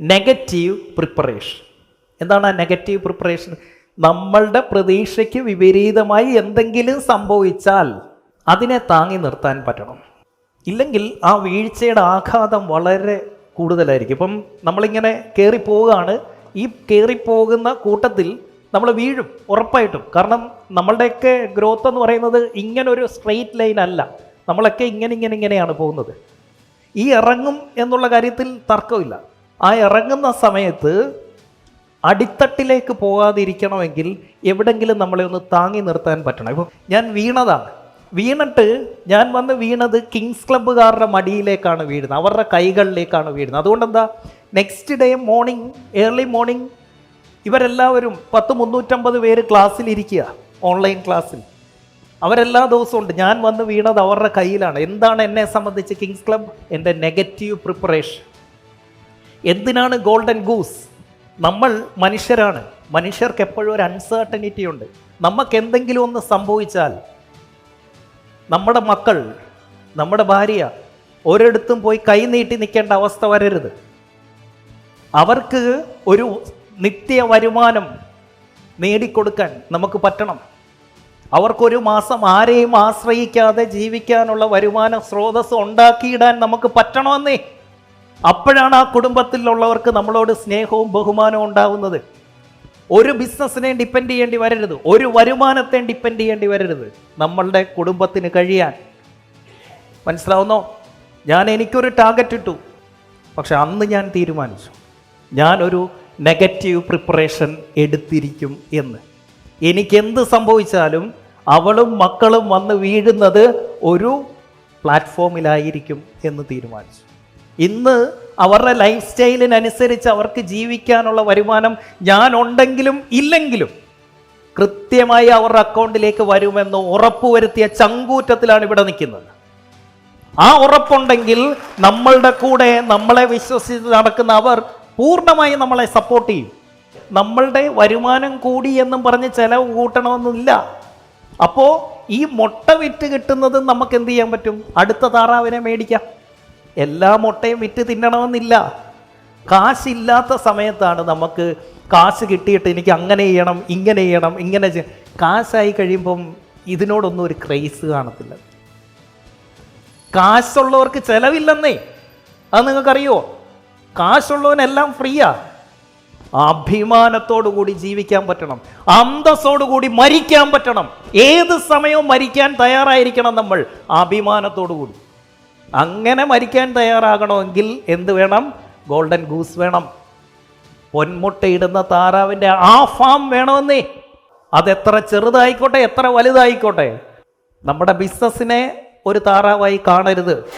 Negative preparation എന്താണ് ആ negative preparation നമ്മളുടെ പ്രതീക്ഷയ്ക്ക് വിപരീതമായി എന്തെങ്കിലും സംഭവിച്ചാൽ അതിനെ താങ്ങി നിർത്താൻ പറ്റണം. ഇല്ലെങ്കിൽ ആ വീഴ്ചയുടെ ആഘാതം വളരെ കൂടുതലായിരിക്കും. ഇപ്പം നമ്മളിങ്ങനെ കയറിപ്പോവുകയാണ് ഈ കയറിപ്പോകുന്ന കൂട്ടത്തിൽ നമ്മൾ വീഴും ഉറപ്പായിട്ടും. കാരണം നമ്മളുടെയൊക്കെ ഗ്രോത്ത് എന്ന് പറയുന്നത് ഇങ്ങനൊരു സ്ട്രെയിറ്റ് ലൈൻ അല്ല. നമ്മളൊക്കെ ഇങ്ങനെ ഇങ്ങനെ ഇങ്ങനെയാണ് പോകുന്നത്. ഈ ഇറങ്ങും എന്നുള്ള കാര്യത്തിൽ തർക്കമില്ല. ആ ഇറങ്ങുന്ന സമയത്ത് അടിത്തട്ടിലേക്ക് പോകാതിരിക്കണമെങ്കിൽ എവിടെങ്കിലും നമ്മളെ ഒന്ന് താങ്ങി നിർത്താൻ പറ്റണം. ഇപ്പം ഞാൻ വീണതാണ്. വീണിട്ട് ഞാൻ വന്ന് വീണത് കിങ്സ് ക്ലബ്ബുകാരുടെ മടിയിലേക്കാണ് വീഴുന്നത്. അവരുടെ കൈകളിലേക്കാണ് വീഴുന്നത്. അതുകൊണ്ട് എന്താ next day morning early morning ഇവരെല്ലാവരും പത്ത് മുന്നൂറ്റമ്പത് പേര് ക്ലാസ്സിലിരിക്കുക ഓൺലൈൻ ക്ലാസ്സിൽ അവരെല്ലാ ദിവസവും ഉണ്ട് ഞാൻ വന്ന് വീണത് അവരുടെ കയ്യിലാണ്. എന്താണ് എന്നെ സംബന്ധിച്ച് കിങ്സ് ക്ലബ്ബ് എന്റെ നെഗറ്റീവ് പ്രിപ്പറേഷൻ. എന്തിനാണ് ഗോൾഡൻ ഗൂസ് നമ്മൾ മനുഷ്യരാണ്. മനുഷ്യർക്ക് എപ്പോഴും ഒരു അൺസേർട്ടനിറ്റി ഉണ്ട്. നമുക്ക് എന്തെങ്കിലും ഒന്ന് സംഭവിച്ചാൽ നമ്മുടെ മക്കൾ നമ്മുടെ ഭാര്യ ഒരിടത്തും പോയി കൈ നീട്ടി നിൽക്കേണ്ട അവസ്ഥ വരരുത്. അവർക്ക് ഒരു നിത്യ വരുമാനം നേടിക്കൊടുക്കാൻ നമുക്ക് പറ്റണം. അവർക്കൊരു മാസം ആരെയും ആശ്രയിക്കാതെ ജീവിക്കാനുള്ള വരുമാന സ്രോതസ് ഉണ്ടാക്കിയിടാൻ നമുക്ക് പറ്റണമെന്നേ അപ്പോഴാണ് ആ കുടുംബത്തിലുള്ളവർക്ക് നമ്മളോട് സ്നേഹവും ബഹുമാനവും ഉണ്ടാവുന്നത്. ഒരു ബിസിനസ്സിനെ ഡിപ്പെൻഡ് ചെയ്യേണ്ടി വരരുത്. ഒരു വരുമാനത്തെ ഡിപ്പെൻഡ് ചെയ്യേണ്ടി വരരുത്. നമ്മളുടെ കുടുംബത്തിന് കഴിയാൻ. മനസ്സിലാവുന്നോ? ഞാൻ എനിക്കൊരു ടാർഗറ്റ് ഇട്ടു. പക്ഷെ അന്ന് ഞാൻ തീരുമാനിച്ചു. ഞാനൊരു നെഗറ്റീവ് പ്രിപ്പറേഷൻ എടുത്തിരിക്കും എന്ന്. എനിക്കെന്ത് സംഭവിച്ചാലും അവളും മക്കളും വന്ന് വീഴുന്നത് ഒരു പ്ലാറ്റ്ഫോമിലായിരിക്കും എന്ന് തീരുമാനിച്ചു. ഇന്ന് അവരുടെ ലൈഫ് സ്റ്റൈലിനനുസരിച്ച് അവർക്ക് ജീവിക്കാനുള്ള വരുമാനം ഞാൻ ഉണ്ടെങ്കിലും ഇല്ലെങ്കിലും കൃത്യമായി അവരുടെ അക്കൗണ്ടിലേക്ക് വരുമെന്ന് ഉറപ്പുവരുത്തിയ ചങ്കൂറ്റത്തിലാണ് ഇവിടെ നിൽക്കുന്നത്. ആ ഉറപ്പുണ്ടെങ്കിൽ നമ്മളുടെ കൂടെ നമ്മളെ വിശ്വസിച്ച് നടക്കുന്ന അവർ പൂർണമായി നമ്മളെ സപ്പോർട്ട് ചെയ്യും. നമ്മളുടെ വരുമാനം കൂടി എന്നും പറഞ്ഞ് ചിലവ് കൂട്ടണമെന്നില്ല. അപ്പോൾ ഈ മുട്ട വിറ്റ് കിട്ടുന്നത് നമുക്ക് എന്ത് ചെയ്യാൻ പറ്റും? അടുത്ത താറാവിനെ മേടിക്കാം. എല്ലാ മുട്ടയും വിറ്റ് തിന്നണമെന്നില്ല. കാശില്ലാത്ത സമയത്താണ് നമുക്ക് കാശ് കിട്ടിയിട്ട് എനിക്ക് അങ്ങനെ ചെയ്യണം ഇങ്ങനെ ചെയ്യണം ഇങ്ങനെ കാശായി കഴിയുമ്പം ഇതിനോടൊന്നും ഒരു ക്രൈസ് കാണത്തില്ല. കാശുള്ളവർക്ക് ചെലവില്ലെന്നേ. അത് നിങ്ങൾക്കറിയോ? കാശുള്ളവനെല്ലാം ഫ്രീയാ. കൂടി ജീവിക്കാൻ പറ്റണം അന്തസ്സോടു കൂടി മരിക്കാൻ പറ്റണം. ഏത് സമയവും മരിക്കാൻ തയ്യാറായിരിക്കണം നമ്മൾ അഭിമാനത്തോടു കൂടി. അങ്ങനെ മരിക്കാൻ തയ്യാറാകണമെങ്കിൽ എന്ത് വേണം? ഗോൾഡൻ ഗൂസ് വേണം. പൊന്മുട്ടയിടുന്ന താറാവിന്റെ ആ ഫാം വേണമെന്നേ. അതെത്ര ചെറുതായിക്കോട്ടെ എത്ര വലുതായിക്കോട്ടെ. നമ്മുടെ ബിസിനസ്സിനെ ഒരു താറാവായി കാണരുത്.